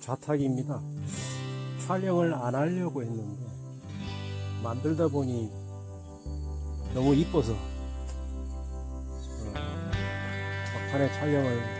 좌탁입니다. 촬영을 안 하려고 했는데 만들다 보니 너무 이뻐서 어, 막판에 촬영을